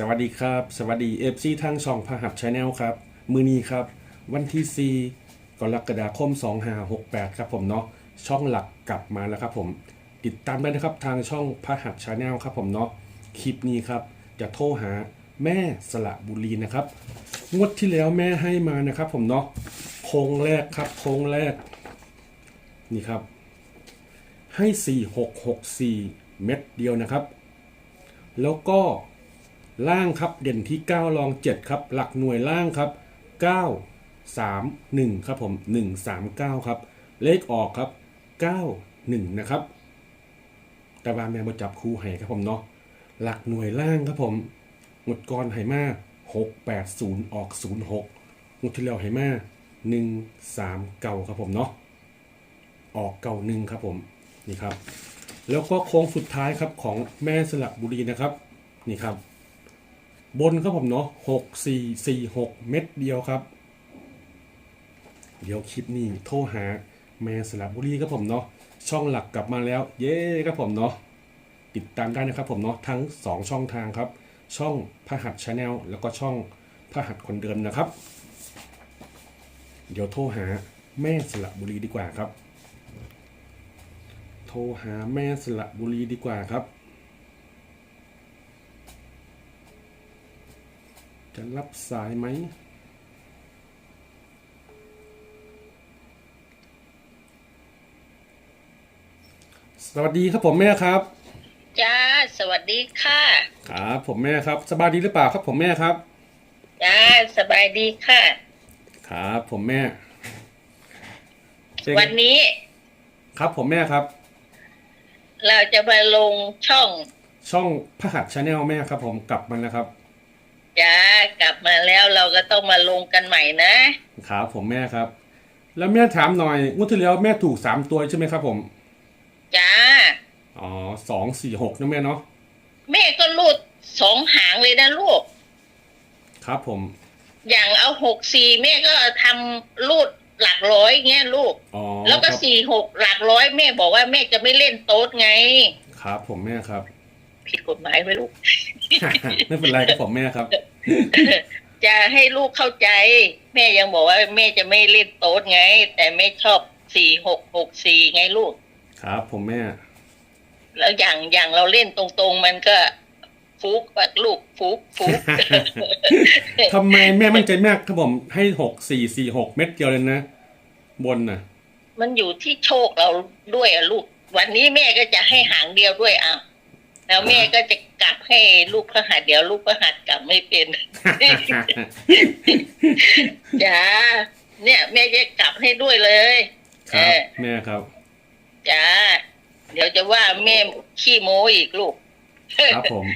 สวัสดีครับ สวัสดีเอฟซีทางช่องพหับชาแนลครับ มือนี้ครับ วันที่ 4 กรกฎาคม 2568 ครับผมเนาะช่องหลักกลับมาแล้วครับผม ติดตามได้นะครับทางช่องพหับชาแนลครับผมเนาะคลิปนี้ครับ จะโทรหาแม่สละบุรีนะครับ งวดที่แล้วแม่ให้มานะครับผมเนาะโค้งแรกครับโค้งแรก นี่ครับ ให้ 4664 เม็ดเดียวนะครับ แล้วก็ ล่างครับเด่นที่ 9 รอง 7 ครับ หลักหน่วยล่างครับ 9 3 1 ครับผม 1 3 9 ครับ เลขออกครับ 9 1 นะครับ แต่ว่าแม่มาจับคู่ให้ครับผมเนาะหลักหน่วยล่างครับผมงดกรไหมา6 8 0 ออก 0 6งดที่แล้วไหมา1 3 9 ครับผมเนาะออกเก่าหนึ่งครับผมนี่ครับ แล้วก็โค้งสุดท้ายครับของแม่สละบุรีนะครับ นี่ครับ บนครับผมเนาะหกสี่สี่หกเม็ดเดียวครับ เดี๋ยวคลิปนี้โทรหาแม่สละบุรีครับผมเนาะช่องหลักกลับมาแล้ว เย้ครับผมเนาะติดตามได้นะครับผมเนาะทั้ง 2 ช่องทางครับ ช่องพหัสชาแนลแล้วก็ช่องพหัสคนเดิมนะครับ เดี๋ยวโทรหาแม่สละบุรีดีกว่าครับ โทรหาแม่สละบุรีดีกว่าครับ จะรับสายไหม สวัสดีครับผมแม่ครับ จ้า สวัสดีค่ะ ครับผมแม่ครับ สบายดีหรือเปล่าครับผมแม่ครับ จ้า สบายดีค่ะ ครับผมแม่เป็นวันนี้ ครับผมแม่ครับ เราจะมาลงช่องช่องพหัสชาแนลแม่ครับผมกลับมาแล้วครับ จ้ากลับมาแล้วเราก็ต้องมาลงกันใหม่นะครับผมแม่ครับ แล้วแม่ถามหน่อยงวดที่แล้วแม่ถูกสามตัวใช่ไหมครับ ผมจ้าอ๋อสองสี่หกนะแม่เนาะแม่ก็รูดสองหางเลยนะลูก ครับผม อย่างเอาหกสี่แม่ก็ทำรูดหลักร้อยเงี้ยลูก อ๋อแล้วก็ครับสี่หกหลักร้อยแม่บอกว่าแม่จะไม่เล่นโต๊ดไง ครับผมแม่ครับ ผิดกฎหมายไหมลูก ไม่เป็นไรครับผมแม่ครับ จะให้ลูกเข้าใจ แม่ยังบอกว่าแม่จะไม่เล่นโต๊ดไง แต่แม่ชอบสี่หกหกสี่ไงลูก ครับ ผมแม่ แล้วอย่างอย่างเราเล่นตรงๆ มันก็ฟุกแบบลูกฟุกฟุกทำไมแม่มั่นใจมากครับผมให้หกสี่สี่หกเม็ดเดียวเลยนะ บนน่ะ มันอยู่ที่โชคเราด้วยอะลูก วันนี้แม่ก็จะให้หางเดียวด้วยอะ แล้วแม่ก็จะกลับให้ลูกพระหัสเดี๋ยวลูกพระหัสกลับไม่เป็นจ้าเนี่ย แม่จะกลับให้ด้วยเลยครับแม่ครับจ้าเดี๋ยวจะว่าแม่ขี้โม้อีกลูกครับผม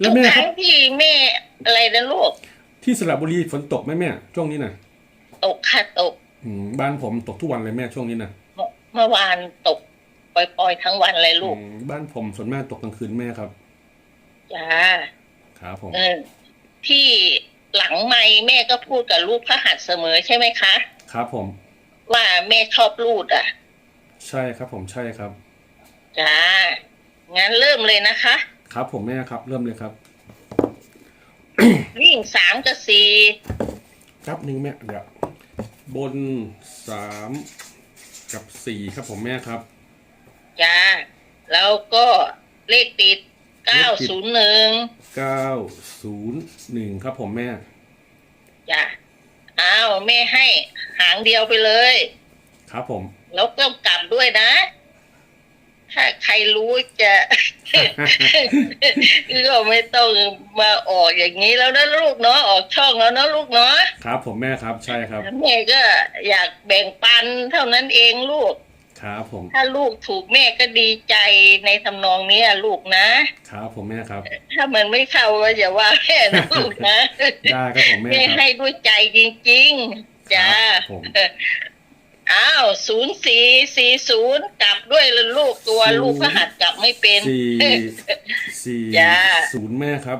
แล้ทุวกแม่คครั้รังบที่แม่อะไรนะลูกที่สระบุรีฝนตกไหมแม่ช่วงนี้น่ะ ตกค่ะตกอืมบ้านผมตกทุกวันเลยแม่ช่วงนี้น่ะเมื่อเมื่อวานตก ปล่อยๆทั้งวันเลยลูกอืมบ้านผมส่วนมากตกกลางคืนแม่ครับจ้าครับผมเออที่หลังไม่แม่ก็พูดกับลูกพระหัสเสมอใช่ไหมคะ ครับผม ว่าแม่ชอบรูดอะ ใช่ครับผมใช่ครับจ้างั้นเริ่มเลยนะคะ ครับผมแม่ครับ เริ่มเลยครับวิ่งสามกับสี่ครับหนึ่งแม่เดี๋ยวบนสามกับสี่ครับผมแม่ครับ จ้า แล้วก็เลขติดเก้าศูนย์หนึ่งเก้าศูนย์หนึ่งครับผมแม่ จ้าอ้าวแม่ให้หางเดียวไปเลย ครับผม แล้วก็กลับด้วยนะ ถ้าใครรู้จะก็ไม่ต้องมาออกอย่างนี้แล้วนะลูกเนาะออกช่องแล้วนะลูกเนาะครับผมแม่ครับใช่ครับ แม่ก็อยากแบ่งปันเท่านั้นเองลูก ครับผม ถ้าลูกถูกแม่ก็ดีใจในทำนองเนี้ยลูกนะครับผมแม่ครับ ถ้ามันไม่เข้าก็อย่าว่าแม่นะลูกนะได้ครับผมแม่แม่ครับให้ด้วยใจจริงๆจ้าครับผมอ้าวศูนย์สี่สี่ศูนย์กลับด้วยเลยลูกตัวลูกพระหัสกลับไม่เป็นสี่สี่จ้าศูนย์แม่ครับ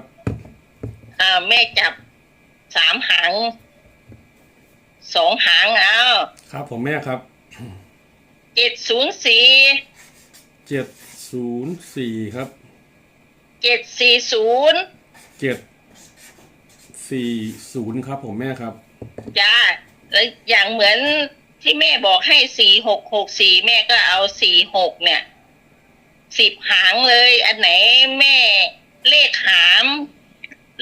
อ่าแม่จับสามหางสองหางอ้าวครับผมแม่ครับ เจ็ดศูนย์สี่เจ็ดศูนย์สี่ครับเจ็ดสี่ศูนย์เจ็ดสี่ศูนย์ครับผมแม่ครับ จ้าแล้วอย่างเหมือนที่แม่บอกให้สี่หกหกสี่แม่ก็เอาสี่หกเนี่ยสิบหางเลย อันไหนแม่เลขหาม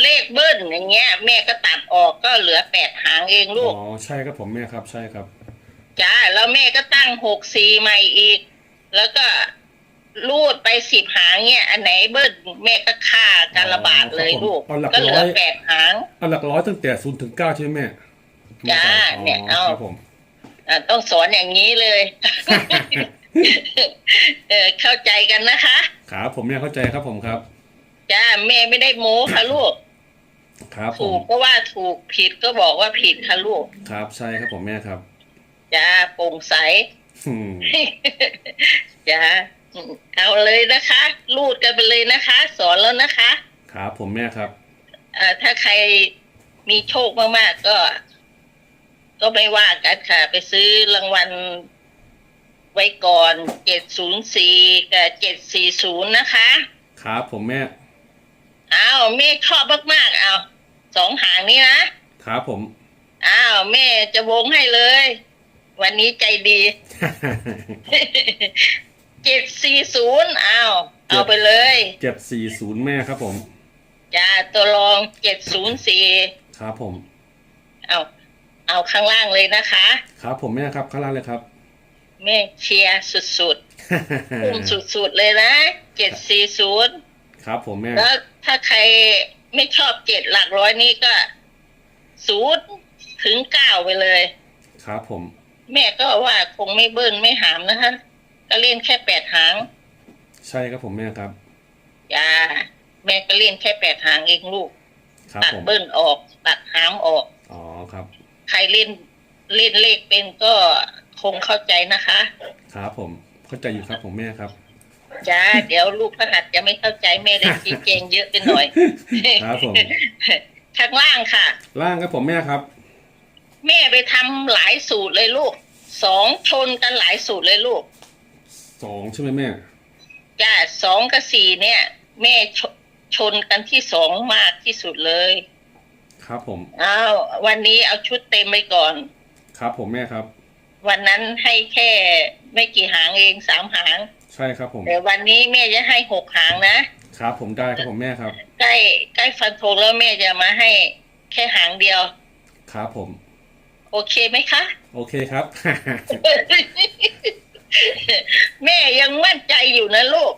เลขเบิ้ลอย่างเงี้ย แม่ก็ตัดออกก็เหลือแปดหางเองลูก อ๋อ ใช่ครับผมแม่ครับ ใช่ครับ จ้าแล้วแม่ก็ตั้งหกสี่ใหม่อีก แล้วก็รูดไปสิบหางเนี่ย อันไหนเบิ้ลแม่ก็ฆ่าการระบาดเลยลูก เอาหลักก็เหลืร้ออย แปดหาง อันหลักร้อยตั้งแต่ศูนย์ถึงเก้าใช่ไหมแม่จ้าอ๋อเนี่ยเอา ครับผม อะต้องสอนอย่างนี้เลย เออเข้าใจกันนะคะ ครับผมแม่เข้าใจครับผมครับ จ้าแม่ไม่ได้โม้ค่ะลูก ครับผถูมกก็ว่าถูกผิดก็บอกว่าผิดค่ะลูก ครับใช่ครับผมแม่ครับ จ้าโปร่งใสอืมจ้าเอาเลยนะคะรูดกันไปเลยนะคะ สอนแล้วนะคะครับผมแม่ครับอ่าถ้าใครมีโชคมากๆก็ ก็ไม่ว่ากันค่ะ ไปซื้อรางวัลไว้ก่อนเจ็ดศูนย์สี่กับเจ็ดสี่ศูนย์นะคะ ครับผมแม่อ้าวแม่ชอบมากๆอ้าวสองหางนี้นะครับผมอ้าวแม่จะวงให้เลย วันนี้ใจดีเจ็ดสี่ศูนย์อ้าวเอาไปเลยเจ็ดสี่ศูนย์แม่ครับผมจ้าตัวรองเจ็ดศูนย์สี่ครับผม เอาเอาข้างล่างเลยนะคะ ครับผมแม่ครับข้างล่างเลยครับ แม่เชียร์สุดๆพุ่มสุดๆเลยนะเจ็ดสี่ศูนย์ครับผมแม่แล้วถ้าใครไม่ชอบเจ็ดหลักร้อยนี้ก็ศูนย์ถึงเก้าไปเลย ครับผม แม่ก็ว่าคงไม่เบิ้ลไม่หามนะคะก็เล่นแค่แปดหางใช่ครับผมแม่ครับจ้าแม่ก็เล่นแค่แปดหางเองลูก ครับตัดผมเบิ้ลออก ตัดหามออก อ๋อครับ ใครเล่นเล่นเลขเป็นก็คงเข้าใจนะคะ ครับผมเข้าใจอยู่ครับผมแม่ครับ จ้า เดี๋ยวลูกพระหัสจะไม่เข้าใจแม่ได้ชี้แจงเยอะไปหน่อย ครับผม ข้างล่างค่ะ ล่างครับผมแม่ครับ แม่ไปทำหลายสูตรเลยลูกสองชนกันหลายสูตรเลยลูกสองใช่ไหมแม่ จ้าสองกับสี่เนี่ย แม่ชชนกันที่สองมากที่สุดเลยครับผมอ้าววันนี้เอาชุดเต็มไปก่อน ครับผมแม่ครับ วันนั้นให้แค่ไม่กี่หางเองสามหาง ใช่ครับผมแต่วันนี้แม่จะให้หกหางนะครับผมได้ครับผมแม่ครับ ใกล้ใกล้ฟันธงแล้วแม่จะมาให้แค่หางเดียว ครับผม โอเคไหมคะ โอเคครับ แม่ยังมั่นใจอยู่นะลูก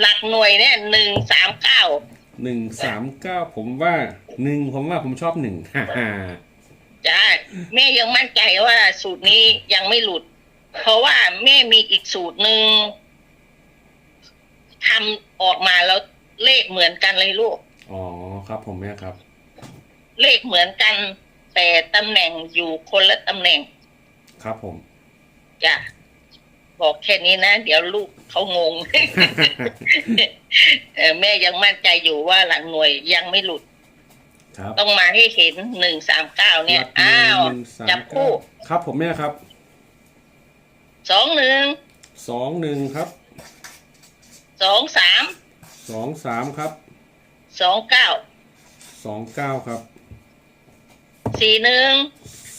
หลักหน่วยเนี่ยหนึ่งสามเก้าหนึ่งสามเก้าผมว่าหนึ่งผมว่าผมชอบหนึ่งฮ่าฮ่าจ้าแม่ยังมั่นใจว่า สูตรนี้ยังไม่หลุด เพราะว่าแม่มีอีกสูตรหนึ่งทำออกมาแล้วเลขเหมือนกันเลยลูก อ๋อครับผมแม่ครับ เลขเหมือนกัน แต่ตำแหน่งอยู่คนละตำแหน่ง ครับผมจ้ะบอกแค่นี้นะ เดี๋ยวลูกเขางงเออแม่ยังมั่นใจอยู่ว่าหลังหน่วยยังไม่หลุด ครับ ต้องมาให้เห็นหนึ่งสามเก้าเนี่ยหลักอ้าวหนึ่งสามจับเก้าคู่ ครับผมแม่ครับ สองหนึ่ง สองหนึ่งครับ สองสาม สองสามครับ สองเก้า สองเก้าครับ สี่หนึ่ง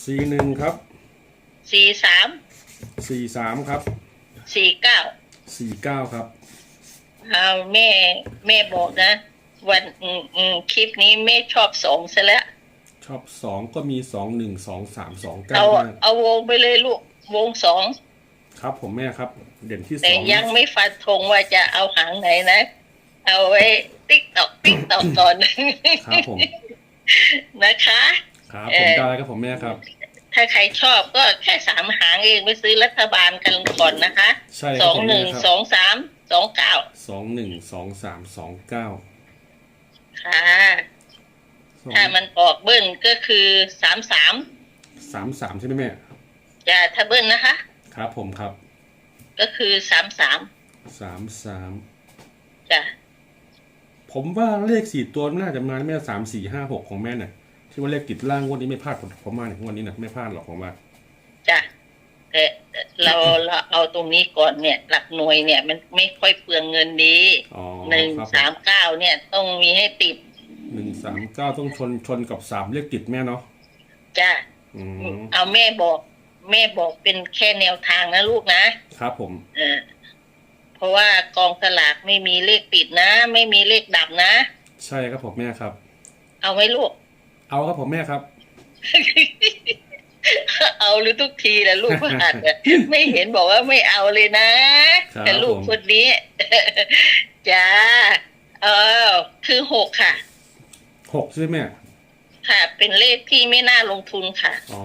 สี่หนึ่งครับสี่สามสี่สามครับสี่เก้าสี่เก้าครับเอาแม่แม่บอกนะ วันอืมอืมคลิปนี้แม่ชอบสองซะแล้ว ชอบสองก็มีสองหนึ่งสองสามสองเก้าเอาแม่เอาวงไปเลยลูกวงสองครับผมแม่ครับ เด่นที่สแต่องยังไม่ฟันธงว่าจะเอาหางไหนนะ เอาไว้ติ๊กตอกติ๊กตอกก่อน ครับผม นะคะ ครับเอ่ผมอได้ครับผมแม่ครับ ถ้าใครชอบก็แค่สามหางเองไปซื้อรัฐบาลกันก่อนนะคะใช่คสรับองผมหแม่นึ่งครับ สองสามสองเก้าสองหนึ่งสองสามสองเก้าค่ะถ้ามันออกเบิ้ลก็คือสามสามสามสามใช่ไหมแม่จะถ้าเบิ้ลนะคะ ครับ ผมครับก็คือสามสามสามสามจ้ะผมว่าเลขสี่ตัวน่าจะมาแม่สามสี่ห้าหกของแม่น่ะ ที่ว่าเลขติดล่างงวดนี้ไม่พลาดผมผมมาในงวดนี้นะไม่พลาดหรอกผมว่าจ้ะแต่เราเราเอาตรงนี้ก่อนเนี่ย หลักหน่วยเนี่ย มันไม่ค่อยเปลืองเงินดีอ๋อหนึ่งครับผสามเก้าเนี่ย ต้องมีให้ติดหนึ่งสามเก้าต้องชนชนกับสามเลขติดแม่เนาะจ้ะอืมเอาแม่บอก แม่บอกเป็นแค่แนวทางนะลูกนะครับผม เออเพราะว่ากองสลากไม่มีเลขติดนะ ไม่มีเลขดับนะ ใช่ครับผมแม่ครับ เอาไหมลูก เอาครับผมแม่ครับ เอาหรือทุกทีแหละลูกพหัดอะไม่เห็นบอกว่าไม่เอาเลยนะครับแต่ลูกผมคนนี้จ้าเออ คือหกค่ะหกใช่ไหมแม่ค่ะ เป็นเลขที่ไม่น่าลงทุนค่ะอ๋อ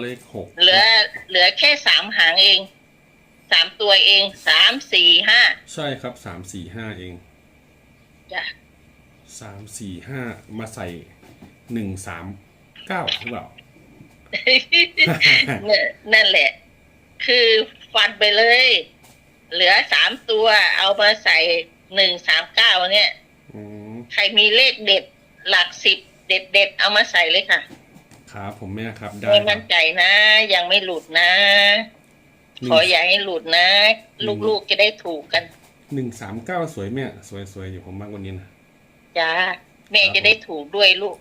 เลขหกเหลือ เหลือแค่สามหางเองสามตัวเองสามสี่ห้าใช่ครับสามสี่ห้าเองจ้ะสามสี่ห้ามาใส่ หนึ่งสามเก้าหรือเปล่าเนี่ยนั่นแหละ คือฟันไปเลย เหลือสามตัวเอามาใส่หนึ่งสามเก้าเนี่ยอืมใครมีเลขเด็ดหลักสิบเด็ดเด็ดๆเอามาใส่เลยค่ะ ครับผมแม่ครับ ได้ไม่ครัมั่บนใจนะ ยังไม่หลุดนะหนึ่ของอย่าให้หลุดนะ ลูกๆจะได้ถูกกันหนึ่งสามเก้าสวยแม่ สวยสวยอยู่ผมมากกว่านี้นะจ้า แม่จะได้ถูกด้วยลูก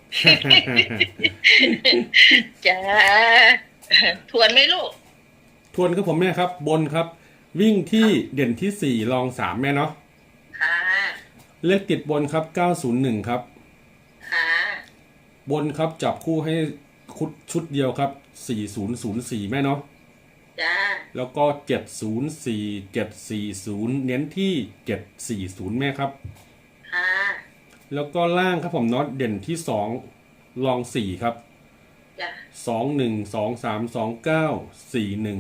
จ้าทวนไหมลูก ทวนครับผมแม่ครับ บนครับ วิ่งที่เด่นที่สี่รองสามแม่เนาะค่ะ เลขติดบนครับเก้าศูนย์หนึ่งครับ ค่ะ บนครับจับคู่ให้คุดชุดเดียวครับสี่ศูนย์ศูนย์สี่แม่เนาะจ้า แล้วก็เจ็ดศูนย์สี่เจ็ดสี่ศูนย์เน้นที่เจ็ดสี่ศูนย์แม่ครับค่ะ แล้วก็ล่างครับผมเนาะเด่นที่สองรองสี่ครับจ้าสองหนึ่งสองสามสองเก้าสี่หนึ่ง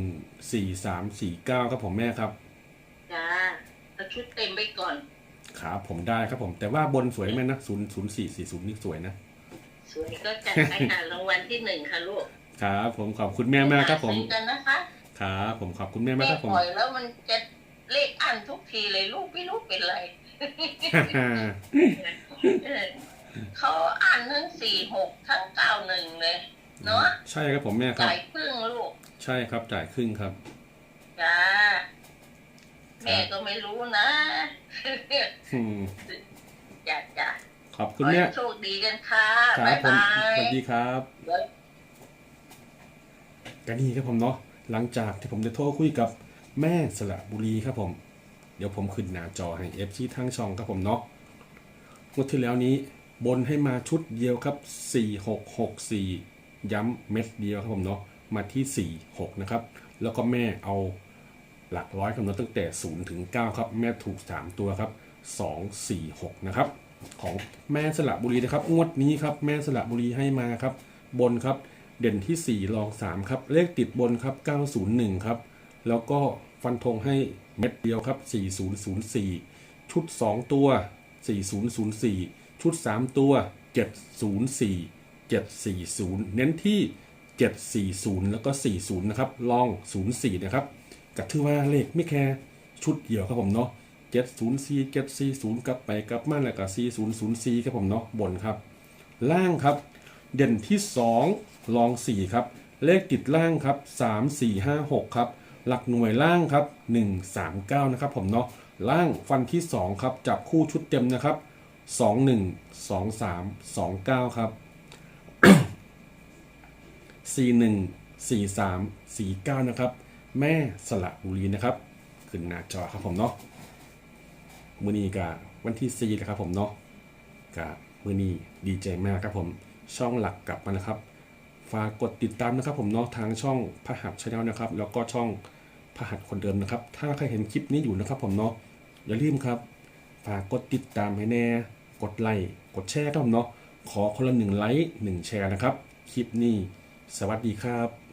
สี่สามสี่เก้าครับผมแม่ครับจ้าเอาชุดเต็มไปก่อนครับผมได้ครับผม แต่ว่าบนสวยไหมนะศูนย์ศูนย์สี่สี่ศูนย์นี่สวยนะ สวยก็จัดให้ค่ะรางวัลที่หนึ่งค่ะลูกครับผมขอบคุณแม่มากครับผมหาซื้อกันนะคะครับผมขอบคุณแม่มากแม่ครับผม ปล่อยแล้วมันจะเลขอันทุกทีเลยลูกไม่รู้เป็นไร เออเขาอ่านทั้งสี่หกทั้งเก้าหนึ่งเลยเนาะใช่ครับผมแม่ครับจ่ายครึ่งลูก ใช่ครับจ่ายครึ่งครับจ้าแม่ก็ไม่รู้นะอืมจ้าจ้าขอบขคุณอให้แม่โชคดีกันค่ะครับ๊าบยผมบาสยวัสดีครับเดี๋ยวก็นี่ครับผมเนาะหลังจากที่ผมได้โทรคุยกับแม่สระบุรีครับผม เดี๋ยวผมขึ้นหน้าจอให้เอฟซีทั้งช่องครับผมเนาะ งวดที่แล้วนี้บนให้มาชุดเดียวครับ 4664 ย้ำเม็ดเดียวครับผมเนาะมาที่ 46 นะครับ แล้วก็แม่เอาหลักร้อยคำนวณตั้งแต่ 0 ถึง 9 ครับ แม่ถูก 3 ตัวครับ 2 4 6 นะครับ ของแม่สระบุรีนะครับ งวดนี้ครับ แม่สระบุรีให้มาครับ บนครับ เด่นที่ 4 รอง 3 ครับ เลขติดบนครับ 901 ครับ แล้วก็ฟันธงให้เม็ดเดียวครับ 4004 ชุด 2 ตัว 4004 ชุด 3 ตัว 704 740 เน้นที่ 740 แล้วก็ 40 นะครับ ลอง 04 นะครับกับที่ว่าเลขไม่แค่ชุดเดียวครับผมเนาะ704 740 กลับไปกลับมาแล้วก็4004 ครับผมเนาะบนครับ ล่างครับ เด่นที่ 2 ลอง 4 ครับ เลขติดล่างครับ 3 4 5 6 ครับ หลักหน่วยล่างครับ 1 3 9 นะครับผมเนาะ ล่างฟันที่ 2 ครับ จับคู่ชุดเต็มนะครับ 2 1 2 3 2 9 ครับ 4 1 4 3 4 9 นะครับ แม่สละบุรีนะครับ ขึ้นหน้าจอครับผมเนาะมือนี้กะวันที่4นะครับผมเนาะกับมือนี้ดีใจมากครับผม ช่องหลักกลับมานะครับ ฝากกดติดตามนะครับผมเนาะทางช่องพหัสชาแนลนะครับ แล้วก็ช่องพหัสคนเดิมนะครับ ถ้าใครเห็นคลิปนี้อยู่นะครับผมเนาะ อย่าลืมครับ ฝากกดติดตามให้แน่ กดไลค์กดแชร์ครับเนาะขอคนละหนึ่งไลค์หนึ่งแชร์นะครับ คลิปนี้ สวัสดีครับ